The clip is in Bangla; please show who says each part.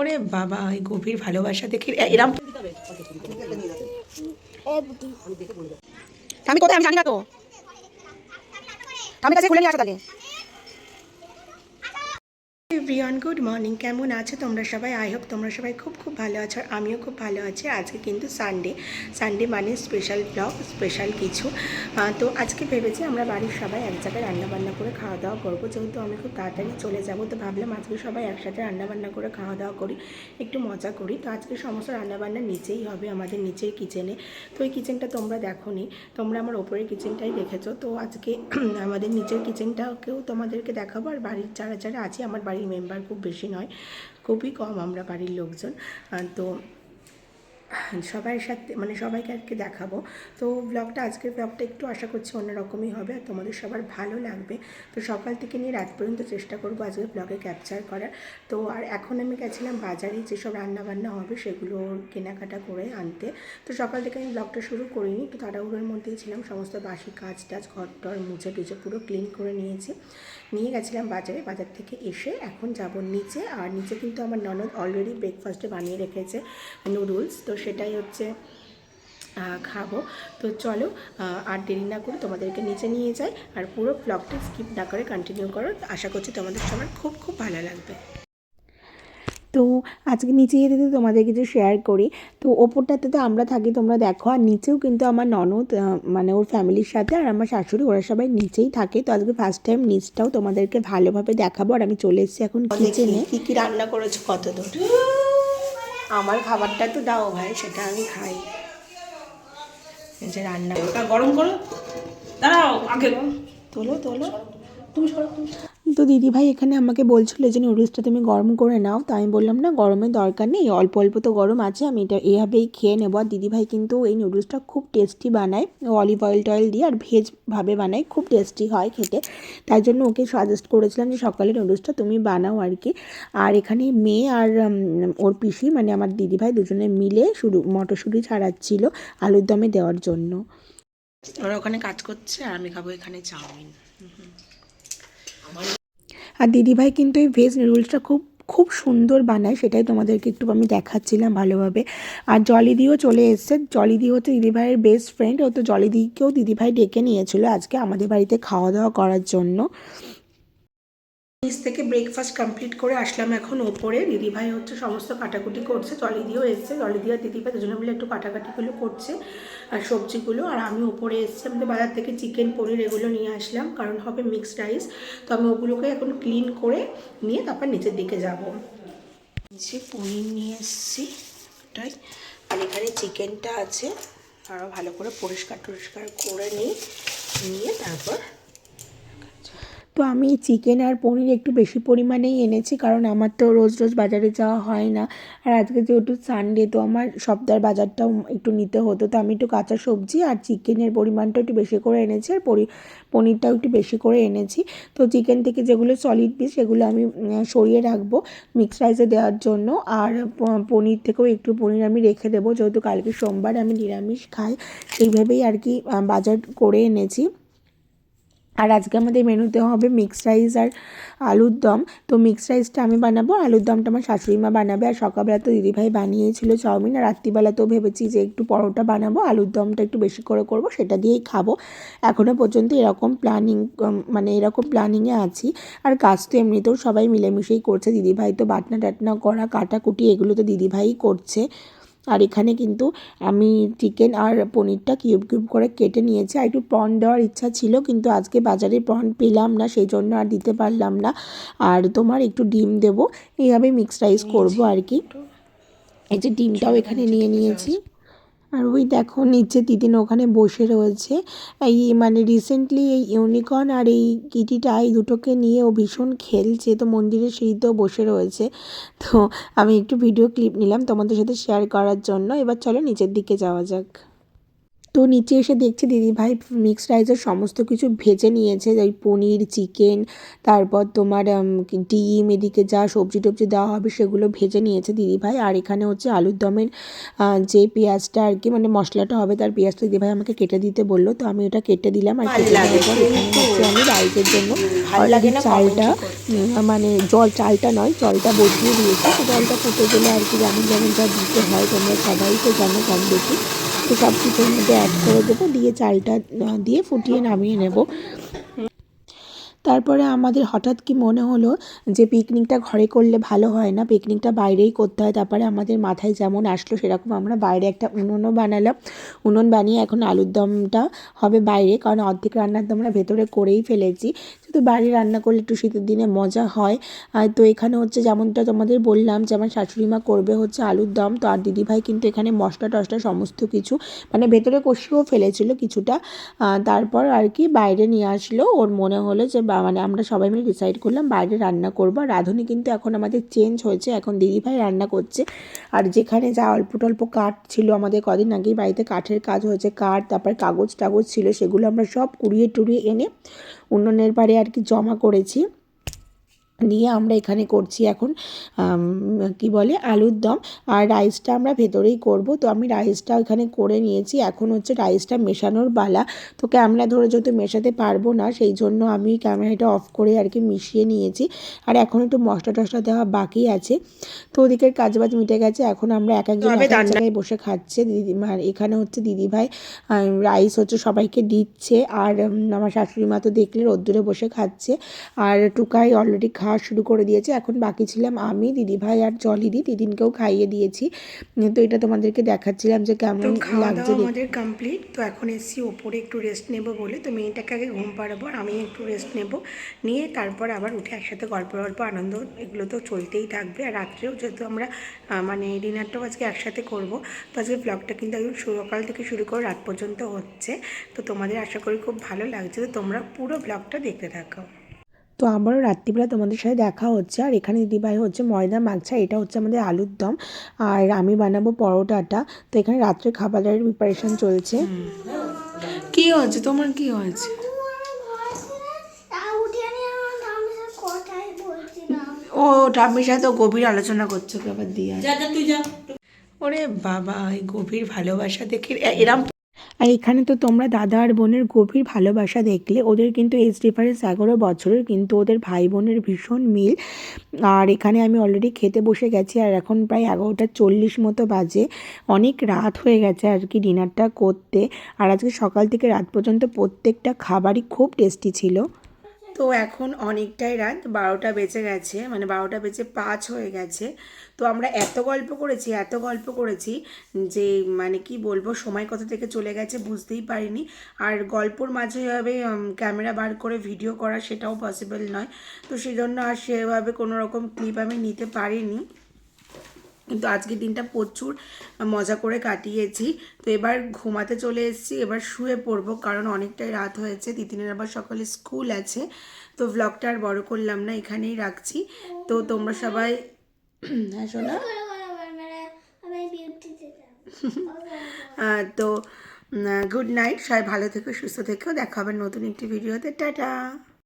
Speaker 1: ওরে বাবা এই গভীর ভালোবাসা দেখে এরম আমি কোথায়? আমি জানি না তো। আমি কাছে খুলে নিয়ে আসো তাহলে এভরিওয়ান, গুড মর্নিং। কেমন আছো তোমরা সবাই? আই হোপ তোমরা সবাই খুব খুব ভালো আছো আর আমিও খুব ভালো আছি। আজকে কিন্তু সানডে সানডে মানে স্পেশাল ব্লগ স্পেশাল কিছু। তো আজকে ভেবেছি আমরা বাড়ির সবাই এক জায়গায় রান্নাবান্না করে খাওয়া দাওয়া করব। যেহেতু আমি খুব তাড়াতাড়ি চলে যাব, তো ভাবলাম আজকে সবাই একসাথে রান্নাবান্না করে খাওয়া দাওয়া করি, একটু মজা করি। তো আজকে সমস্ত রান্নাবান্না নিচেই হবে, আমাদের নিচের কিচেনে তো ওই কিচেনটা তোমরা দেখো নি তোমরা আমার ওপরের কিচেনটাই দেখেছ। তো আজকে আমাদের নিচের কিচেনটাকেও তোমাদেরকে দেখাবো। আর বাড়ির যারা যারা আছে, আমার বাড়ির মেম্বার খুব বেশি নয় খুবই কম আমরা বাড়ির লোকজন। তো সবার সাথে মানে সবাইকে আজকে দেখাবো। তো ব্লগটা আজকের ব্লগটা একটু আশা করছি অন্যরকমই হবে আর তোমাদের সবার ভালো লাগবে। তো সকাল থেকে নিয়ে রাত পর্যন্ত চেষ্টা করব আজকে ব্লগে ক্যাপচার করার। তো আর এখন আমি গেছিলাম বাজারে, যেসব রান্নাবান্না হবে সেগুলো কেনাকাটা করে আনতে। তো সকাল থেকে আমি ব্লগটা শুরু করিনি তো তাড়াহুড়োর মধ্যেই ছিলাম। সমস্ত বাসি কাজ টাজ ঘর টর মুছে টুছে পুরো ক্লিন করে নিয়েছি। নিয়ে গেছিলাম বাজারে, বাজার থেকে এসে এখন যাব নিচে। আর নিচে কিন্তু আমার ননদ অলরেডি ব্রেকফাস্টে বানিয়ে রেখেছে নুডলস তো সেটাই হচ্ছে খাব। তো চলো আর দেরি না করে তোমাদেরকে নিচে নিয়ে যাই আর পুরো ব্লগটা স্কিপ না করে কন্টিনিউ করো। আশা করছি তোমাদের সবার খুব খুব ভালো লাগবে। তো আজকে নিচে যেতে তো তোমাদের কিছু শেয়ার করি তো ওপরটাতে তো আমরা থাকি তোমরা দেখো। আর নিচেও কিন্তু আমার ননদ মানে ওর ফ্যামিলির সাথে আর আমার শাশুড়ি ওরা সবাই নিচেই থাকে। তো আজকে ফার্স্ট টাইম নিচটাও তোমাদেরকে ভালোভাবে দেখাবো। আর আমি চলে এসেছি এখন কিচেনে কি কি রান্না করেছ কত দূর আমার খাবারটা তো দাও ভাই সেটা আমি খাই। যে রান্না
Speaker 2: গরম করো। দাঁড়াও আগে
Speaker 1: তোলো তোলো।
Speaker 2: তুমি সরো তুমি
Speaker 1: তো দিদিভাই এখানে আমাকে বলছিল যে নুডলসটা তুমি গরম করে নাও। তো আমি বললাম, না, গরমের দরকার নেই, অল্প অল্প তো গরম আছে, আমি এটা এভাবেই খেয়ে নেব। আর দিদিভাই কিন্তু এই নুডলসটা খুব টেস্টি বানায় অলিভ অয়েল টয়েল দিয়ে আর ভেজভাবে বানায়, খুব টেস্টি হয় খেতে। তাই জন্য ওকে সাজেস্ট করেছিলাম যে সকালে নুডলসটা তুমি বানাও আর কি। আর এখানে মেয়ে আর ওর পিসি মানে আমার দিদিভাই দুজনে মিলে শুরু, মটরশুঁটি ছাড়াচ্ছিল আলুর দমে দেওয়ার জন্য। ওরা ওখানে কাজ করছে, আর আমি খাব এখানে চাউমিন। আর দিদিভাই কিন্তু এই ভেজ নুডলসটা খুব খুব সুন্দর বানায়, সেটাই তোমাদেরকে একটু আমি দেখাচ্ছিলাম ভালোভাবে। আর জলিদিও চলে এসছে, জলিদি হচ্ছে দিদিভাইয়ের বেস্ট ফ্রেন্ড ও তো জলিদিকেও দিদিভাই ডেকে নিয়েছিল আজকে আমাদের বাড়িতে খাওয়া দাওয়া করার জন্য। নিচ থেকে ব্রেকফাস্ট কমপ্লিট করে আসলাম এখন। ওপরে দিদিভাই হচ্ছে সমস্ত কাটাকুটি করছে, জলিদিও এসছে। জলিদি আর দিদিভাই দুজনে মিলে একটু কাটাকাটিগুলো করছে আর সবজিগুলো। আর আমি ওপরে এসছি, আমাদের বাজার থেকে চিকেন পনির এগুলো নিয়ে আসলাম, কারণ হবে মিক্সড রাইস তো আমি ওগুলোকে এখন ক্লিন করে নিয়ে তারপর নিচের দিকে যাব। নিচে পনির নিয়ে এসছি ওটাই আর এখানে চিকেনটা আছে। আরও ভালো করে পরিষ্কার টরিষ্কার করে নিই, নিয়ে তারপর তো আমি চিকেন আর পনির একটু বেশি পরিমাণেই এনেছি, কারণ আমার তো রোজ রোজ বাজারে যাওয়া হয় না। আর আজকে যেহেতু সানডে তো আমার সপ্তাহের বাজারটাও একটু নিতে হতো। তো আমি একটু কাঁচা সবজি আর চিকেনের পরিমাণটা একটু বেশি করে এনেছি আর পনিরটাও একটু বেশি করে এনেছি। তো চিকেন থেকে যেগুলো সলিড পিস সেগুলো আমি সরিয়ে রাখব মিক্স রাইসে দেওয়ার জন্য। আর পনির থেকেও একটু পনির আমি রেখে দেবো, যেহেতু কালকে সোমবার আমি নিরামিষ খাই। সেইভাবেই আর কি বাজার করে এনেছি। আর আজকে আমাদের মেনুতে হবে মিক্সড রাইস আর আলুর দম। তো মিক্সড রাইসটা আমি বানাবো আলুর দমটা আমার শাশুড়ি মা বানাবে। আর সকালবেলা তো দিদিভাই বানিয়েছিল চাউমিন, আর রাত্রিবেলা তো ভেবেছি যে একটু পরোটা বানাবো। আলুর দমটা একটু বেশি করে করব, সেটা দিয়েই খাব। এখনও পর্যন্ত এরকম প্ল্যানিং মানে এরকম প্ল্যানিংয়ে আছি। আর কাজ তো এমনিতেও সবাই মিলেমিশেই করছে। দিদিভাই তো বাটনা টাটনা করা, কাটাকুটি এগুলো তো দিদিভাই করছে। আর এখানে কিন্তু আমি চিকেন আর পনিরটা কিউব কিউব করে কেটে নিয়েছি। আর একটু প্রন দেওয়ার ইচ্ছা ছিল কিন্তু আজকে বাজারে প্রন পেলাম না সেই জন্য আর দিতে পারলাম না। আর তোমার একটু ডিম দেবো এইভাবে মিক্সড রাইস করব আর কি। এই যে ডিমটাও এখানে নিয়ে নিয়েছি। আর ওই দেখো নিচে দিদিন ওখানে বসে রয়েছে। এই মানে রিসেন্টলি এই ইউনিকর্ন আর এই কিটিটা এই দুটোকে নিয়ে ও ভীষণ খেলছে। তো মন্দিরের সিঁড়িতেও বসে রয়েছে। তো আমি একটু ভিডিও ক্লিপ নিলাম তোমাদের সাথে শেয়ার করার জন্য। এবার চলো নিচের দিকে যাওয়া যাক। তো নিচে এসে দেখছি দিদিভাই মিক্সড রাইসের সমস্ত কিছু ভেজে নিয়েছে ওই পনির চিকেন তারপর তোমার ডিম এদিকে যা সবজি টবজি দেওয়া হবে সেগুলো ভেজে নিয়েছে দিদিভাই আর এখানে হচ্ছে আলুর দমের যে পেঁয়াজটা আর কি মানে মশলাটা হবে তার পেঁয়াজটা দিদিভাই আমাকে কেটে দিতে বলল তো আমি ওটা কেটে দিলাম আর কেটে দেওয়ার পর এখানে হচ্ছে আমি রাইসের জন্য চালটা মানে জল চালটা নয় জলটা বসিয়ে দিয়েছি। তো জলটা ফুটে গেলে আর কি যেমন যেমন যা দিতে হয় তোমরা সবাই তো জানো কম বেশি। তো সব কিছুর মধ্যে অ্যাড করে দেবো। দিয়ে চালটা দিয়ে ফুটিয়ে নামিয়ে নেব। তারপরে আমাদের হঠাৎ কি মনে হলো যে পিকনিকটা ঘরে করলে ভালো হয় না? পিকনিকটা বাইরেই করতে হয়। তারপরে আমাদের মাথায় যেমন আসলো, সেরকম আমরা বাইরে একটা উনুনও বানালাম। উনুন বানিয়ে এখন আলুর দমটা হবে বাইরে। কারণ অর্ধেক রান্নার তো আমরা ভেতরে করেই ফেলেছি। শুধু বাড়ি রান্না করলে একটু শীতের দিনে মজা হয়। তো এখানে হচ্ছে যেমনটা তোমাদের বললাম যে আমার শাশুড়ি মা করবে হচ্ছে আলুর দম। তো আর দিদিভাই কিন্তু এখানে মশলা টশলা সমস্ত কিছু মানে ভেতরে কষিয়েও ফেলেছিল কিছুটা। তারপর আর কি বাইরে নিয়ে আসলো। ওর মনে হলো যে মানে আমরা সবাই মিলে ডিসাইড করলাম বাইরে রান্না করব। রাঁধুনি কিন্তু এখন আমাদের চেঞ্জ হয়েছে, এখন দিদিভাই রান্না করছে। আর যেখানে যা অল্প টল্প কাঠ ছিল আমাদের কদিন আগেই বাড়িতে কাঠের কাজ হয়েছে, কাঠ, তারপর কাগজ টাগজ ছিল, সেগুলো আমরা সব কুড়িয়ে টুড়িয়ে এনে উনুনের বাড়ি আর কি জমা করেছি। নিয়ে আমরা এখানে করছি এখন কি বলে আলুর দম। আর রাইসটা আমরা ভেতরেই করব। তো আমি রাইসটা এখানে করে নিয়েছি। এখন হচ্ছে রাইসটা মেশানোর বালা তো ক্যামেরা ধরে যেহেতু মেশাতে পারব না সেই জন্য আমি ক্যামেরাটা অফ করে আর কি মিশিয়ে নিয়েছি। আর এখন একটু মশলা টশলা দেওয়া বাকি আছে। তো ওদিকের কাজ বাজ মিটে গেছে। এখন আমরা এক একজন এক এক জায়গায় বসে খাচ্ছে। দিদি আর এখানে হচ্ছে দিদিভাই রাইস হচ্ছে সবাইকে দিচ্ছে। আর আমার শাশুড়ি মা তো দেখলে রোদ্দুরে বসে খাচ্ছে। আর টুকাই অলরেডি খাওয়া শুরু করে দিয়েছে। এখন বাকি ছিলাম আমি দিদিভাই আর জলিদি দিদিনকেও খাইয়ে দিয়েছি। তো এটা তোমাদেরকে দেখাচ্ছিলাম যে কেমন লাগছে
Speaker 3: আমাদের কমপ্লিট তো এখন এসছি ওপরে একটু রেস্ট নেব বলে। তো মেয়েটাকে আগে ঘুম পাড়াবো আর আমি একটু রেস্ট নেব। নিয়ে তারপর আবার উঠে একসাথে গল্প গল্প আনন্দ এগুলো তো চলতেই থাকবে। আর রাত্রেও যেহেতু আমরা মানে ডিনারটাও আজকে একসাথে করব তো আজকে ব্লগটা কিন্তু একদম সকাল থেকে শুরু করে রাত পর্যন্ত হচ্ছে। তো তোমাদের আশা করি খুব ভালো লাগছে। তো তোমরা পুরো ব্লগটা দেখতে থাকো।
Speaker 1: তো আবারও রাত্রিবেলা তোমাদের সাথে দেখা হচ্ছে। আর এখানে দিদিভাই হচ্ছে ময়দা মাখছা এটা হচ্ছে আমাদের আলুর দম। আর আমি বানাবো পরোটাটা। তো এখানে রাত্রে খাবারের প্রিপারেশন চলছে।
Speaker 2: কি হয়েছে? তোমার কি হয়েছে?
Speaker 3: ও ঠাম্মির সাথে তো গভীর আলোচনা করছ আবার দিয়ে
Speaker 2: যা যা তুই যা।
Speaker 3: ওরে বাবা এই গভীর ভালোবাসা দেখে এরম
Speaker 1: আর এখানে তো তোমরা দাদা আর বোনের গভীর ভালোবাসা দেখলে, ওদের কিন্তু এজ ডিফারেন্স এগারো বছরের, কিন্তু ওদের ভাই বোনের ভীষণ মিল। আর এখানে আমি অলরেডি খেতে বসে গেছি, আর এখন প্রায় এগারোটা চল্লিশ মতো বাজে। অনেক রাত হয়ে গেছে আর কি ডিনারটা করতে। আর আজকে সকাল থেকে রাত পর্যন্ত প্রত্যেকটা খাবারই খুব টেস্টি ছিল।
Speaker 3: তো এখন অনেকটাই রাত, বারোটা বেজে গেছে মানে বারোটা বেজে পাঁচ হয়ে গেছে। তো আমরা এত গল্প করেছি, এত গল্প করেছি যে মানে কি বলব, সময় কত থেকে চলে গেছে বুঝতেই পারিনি। আর গল্পর মাঝে এভাবে ক্যামেরা বার করে ভিডিও করা সেটাও পসিবল নয়। তো সেই জন্য আর সেভাবে কোনো রকম ক্লিপ আমি নিতে পারিনি। কিন্তু আজকের দিনটা প্রচুর মজা করে কাটিয়েছি। তো এবার ঘুমাতে চলে এসেছি এবার শুয়ে পড়ব কারণ অনেকটাই রাত হয়েছে তিতিনের আবার সকালে স্কুল আছে তো ব্লগটা আর বড় করলাম না এখানেই রাখছি। তো তোমরা সবাই হ্যাঁ শোনা। তো গুড নাইট সবাই ভালো থেকো সুস্থ থেকেও দেখা হবে নতুন একটি ভিডিওতে টাটা।